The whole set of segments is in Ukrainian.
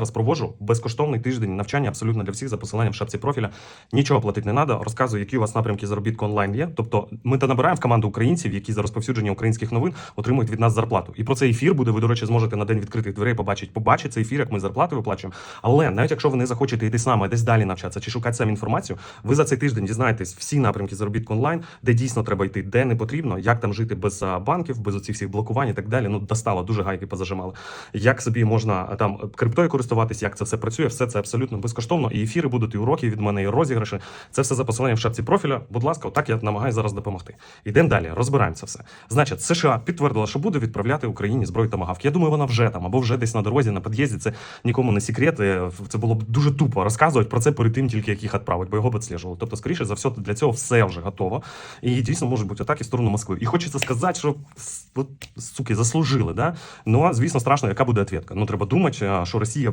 зараз проводжу безкоштовний тиждень навчання абсолютно для всіх за посиланням в шапці профіля. Нічого платити не треба. Розказую, які у вас напрямки заробітку онлайн є. Тобто, ми та набираємо в команду українців, які за розповсюдження українських новин отримують від нас зарплату. І про цей ефір буде. Ви, до речі, зможете на день відкритих дверей побачити. Побачити цей ефір, як ми зарплати виплачуємо. Але навіть якщо ви не захочете йти нами, десь далі навчатися чи шукати самі інформацію, ви за цей тиждень дізнаєтесь всі напрямки заробітку онлайн, де дійсно треба йти, де не потрібно, як там жити без банків, без оцих всіх блокувань і так далі. Ну достало, дуже гайки позажимали. Як собі можна там криптою користуватись, як це все працює, все це абсолютно безкоштовно. І ефіри будуть, і уроки від мене, і розіграші. Це все за посиланням в шапці профіля. Будь ласка, отак я намагаюся зараз допомогти. Ідемо далі, розбираємо це все. Значить, США підтвердила, що буде відправляти Україні зброю тамагавки. Я думаю, вона вже там або вже десь на дорозі, на під'їзді. Це нікому не секрет. Е, Це було б дуже тупо розказувати про це перед тим, тільки як їх відправить, бо його б відслежували. Тобто, скоріше за все, для цього все вже готово. І дійсно можуть бути атаки в сторону Москви. І хочеться сказати, що от, суки заслужили, да? Ну, а, звісно, страшно, яка буде відповідка. Ну, треба думати, що Росія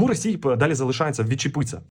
тому Росії далі залишається відчепитися.